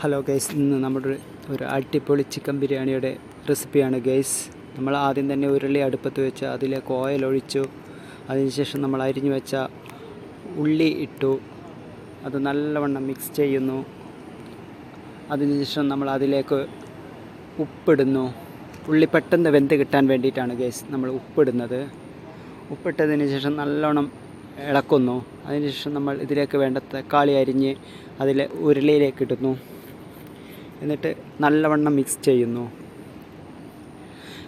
Hello guys ഇന്ന് നമ്മുടെ ഒരു- അടിപൊളി ചിക്കൻ ബിരിയാണിയുടെ റെസിപ്പിയാണ് ഗൈസ് നമ്മൾ ആദ്യം തന്നെ ഉരുളി അടുപ്പത്ത് വെച്ച് അതിലേക്ക് ഓയിൽ ഒഴിച്ചു. അതിനുശേഷം നമ്മൾ അരിഞ്ഞു വെച്ച ഉള്ളി ഇട്ടു. അത് നല്ലവണ്ണം മിക്സ് ചെയ്യുന്നു. അതിനുശേഷം നമ്മൾ അതിലേക്ക് ഉപ്പിടുന്നു. ഉള്ളി പെട്ടെന്ന് വെന്ത് കിട്ടാൻ വേണ്ടിയിട്ടാണ് ഗൈസ് നമ്മൾ ഉപ്പിടുന്നത്. ഉപ്പിട്ടതിന് ശേഷം നല്ലോണം ഇളക്കുന്നു. അതിനുശേഷം നമ്മൾ ഇതിലേക്ക് വേണ്ട തക്കാളി അരിഞ്ഞ് അതിൽ ഉരുളിയിലേക്ക് ഇടുന്നു. എന്നിട്ട് നല്ലവണ്ണം മിക്സ് ചെയ്യുന്നു.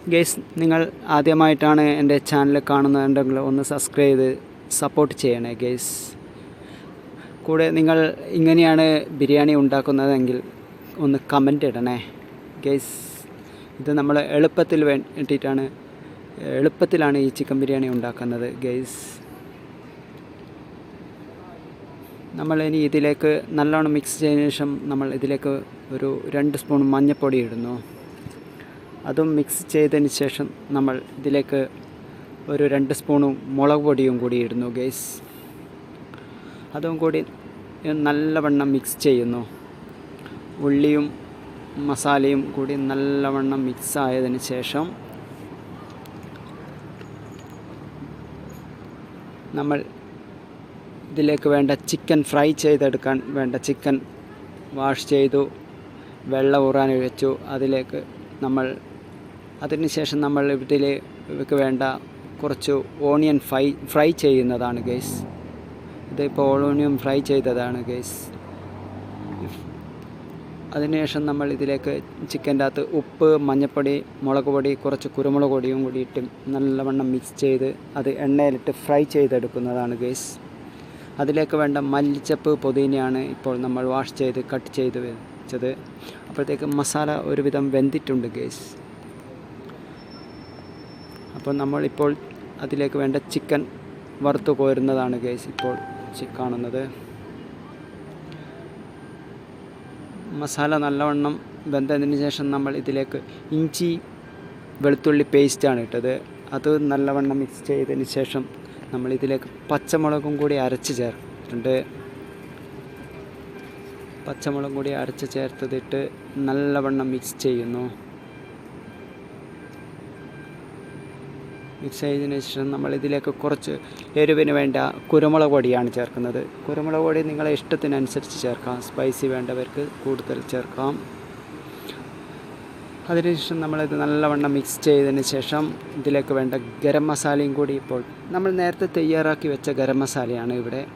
ഗേസ് നിങ്ങൾ ആദ്യമായിട്ടാണ് എന്റെ ചാനൽ കാണുന്നുണ്ടെങ്കിൽ ഒന്ന് സബ്സ്ക്രൈബ് ചെയ്ത് സപ്പോർട്ട് ചെയ്യണേ ഗേസ് കൂടെ നിങ്ങൾ ഇങ്ങനെയാണ് ബിരിയാണി ഉണ്ടാക്കുന്നതെങ്കിൽ ഒന്ന് കമന്റ് ഇടണേ ഗേസ് ഇത് നമ്മൾ എളുപ്പത്തിൽ വേണ്ടിയിട്ടാണ് എളുപ്പത്തിലാണ് ഈ ചിക്കൻ ബിരിയാണി ഉണ്ടാക്കുന്നത് ഗേസ് നമ്മൾ ഇനി ഇതിലേക്ക് നല്ലോണം മിക്സ് ചെയ്തതിന് ശേഷം നമ്മൾ ഇതിലേക്ക് ഒരു രണ്ട് സ്പൂൺ മഞ്ഞൾപ്പൊടി ഇടുന്നു. അതും മിക്സ് ചെയ്തതിന് ശേഷം നമ്മൾ ഇതിലേക്ക് ഒരു രണ്ട് സ്പൂണും മുളക് പൊടിയും കൂടി ഇടുന്നു ഗേസ് അതും കൂടി നല്ലവണ്ണം മിക്സ് ചെയ്യുന്നു. ഉള്ളിയും മസാലയും കൂടി നല്ലവണ്ണം മിക്സ് ആയതിന് ശേഷം നമ്മൾ ഇതിലേക്ക് വേണ്ട ചിക്കൻ ഫ്രൈ ചെയ്തെടുക്കാൻ വേണ്ട ചിക്കൻ വാഷ് ചെയ്തു വെള്ളം ഊറാൻ വെച്ചു. അതിലേക്ക് നമ്മൾ അതിനുശേഷം നമ്മൾ ഇതിലേക്ക് വേണ്ട കുറച്ച് ഓണിയൻ ഫ്രൈ ഫ്രൈ ചെയ്യുന്നതാണ് ഗൈസ്. ഇതിപ്പോൾ ഓണിയൻ ഫ്രൈ ചെയ്തതാണ് ഗൈസ്. അതിനുശേഷം നമ്മൾ ഇതിലേക്ക് ചിക്കന്റെ അകത്ത് ഉപ്പ് മഞ്ഞൾപ്പൊടി മുളക് പൊടി കുറച്ച് കുരുമുളക് പൊടിയും കൂടി ഇട്ട് നല്ലവണ്ണം മിക്സ് ചെയ്ത് അത് എണ്ണയിലിട്ട് ഫ്രൈ ചെയ്തെടുക്കുന്നതാണ് ഗൈസ്. അതിലേക്ക് വേണ്ട മല്ലിച്ചപ്പ് പുതിനയാണ് ഇപ്പോൾ നമ്മൾ വാഷ് ചെയ്ത് കട്ട് ചെയ്ത് വെച്ചത്. അപ്പോഴത്തേക്ക് മസാല ഒരുവിധം വെന്തിട്ടുണ്ട് ഗേസ് അപ്പോൾ നമ്മൾ ഇപ്പോൾ അതിലേക്ക് വേണ്ട ചിക്കൻ വറുത്തു കോരുന്നതാണ് ഗേസ് ഇപ്പോൾ കാണുന്നത്. മസാല നല്ലവണ്ണം വെന്തതിന് ശേഷം നമ്മൾ ഇതിലേക്ക് ഇഞ്ചി വെളുത്തുള്ളി പേസ്റ്റാണ് ഇട്ടത്. അത് നല്ലവണ്ണം മിക്സ് ചെയ്തതിന് ശേഷം നമ്മൾ ഇതിലേക്ക് പച്ചമുളകും കൂടി അരച്ച് ചേർത്തിട്ടുണ്ട് പച്ചമുളകും കൂടി അരച്ച് ചേർത്തതിട്ട് നല്ലവണ്ണം മിക്സ് ചെയ്യുന്നു. മിക്സ് ചെയ്തതിന് ശേഷം നമ്മൾ ഇതിലേക്ക് കുറച്ച് എരിവിന് വേണ്ട കുരുമുളക് പൊടിയാണ് ചേർക്കുന്നത്. കുരുമുളക് പൊടി നിങ്ങളെ ഇഷ്ടത്തിനനുസരിച്ച് ചേർക്കാം. സ്പൈസി വേണ്ടവർക്ക് കൂടുതൽ ചേർക്കാം. അതിനുശേഷം നമ്മളിത് നല്ലവണ്ണം മിക്സ് ചെയ്തതിന് ശേഷം ഇതിലേക്ക് വേണ്ട ഗരം മസാലയും കൂടി ഇപ്പോൾ നമ്മൾ നേരത്തെ തയ്യാറാക്കി വെച്ച ഗരം മസാലയാണ് ഇവിടെ.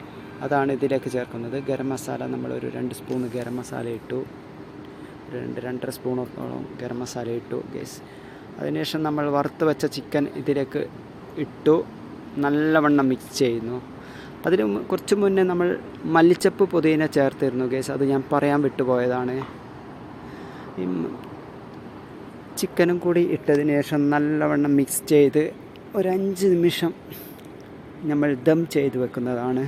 അതാണ് ഇതിലേക്ക് ചേർക്കുന്നത്. ഗരം മസാല നമ്മളൊരു രണ്ട് സ്പൂൺ ഗരം മസാല ഇട്ടു. രണ്ട് രണ്ടര സ്പൂണോളം ഗരം മസാല ഇട്ടു ഗേസ് അതിനുശേഷം നമ്മൾ വറുത്ത് വെച്ച ചിക്കൻ ഇതിലേക്ക് ഇട്ടു. നല്ലവണ്ണം മിക്സ് ചെയ്യുന്നു. അതിന് കുറച്ച് മുന്നേ നമ്മൾ മല്ലിച്ചപ്പ് പുതിന ചേർത്തിരുന്നു ഗേസ് അത് ഞാൻ പറയാൻ വിട്ടുപോയതാണ്. ഈ ചിക്കനും കൂടി ഇട്ടതിന് ശേഷം നല്ലവണ്ണം മിക്സ് ചെയ്ത് ഒരു അഞ്ച് നിമിഷം നമ്മൾ ദം ചെയ്ത് വെക്കുന്നതാണ്.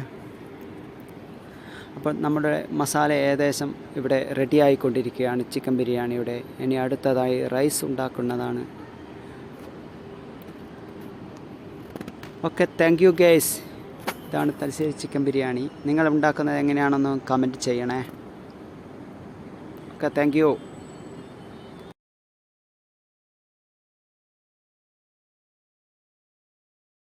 അപ്പോൾ നമ്മുടെ മസാല ഏകദേശം ഇവിടെ റെഡി ആയിക്കൊണ്ടിരിക്കുകയാണ് ചിക്കൻ ബിരിയാണിയുടെ. ഇനി അടുത്തതായി റൈസ് ഉണ്ടാക്കുന്നതാണ്. ഓക്കെ താങ്ക് യു ഗേസ് ഇതാണ് തലശ്ശേരി ചിക്കൻ ബിരിയാണി. നിങ്ങൾ ഉണ്ടാക്കുന്നത് എങ്ങനെയാണെന്ന് കമന്റ് ചെയ്യണേ. Okay thank you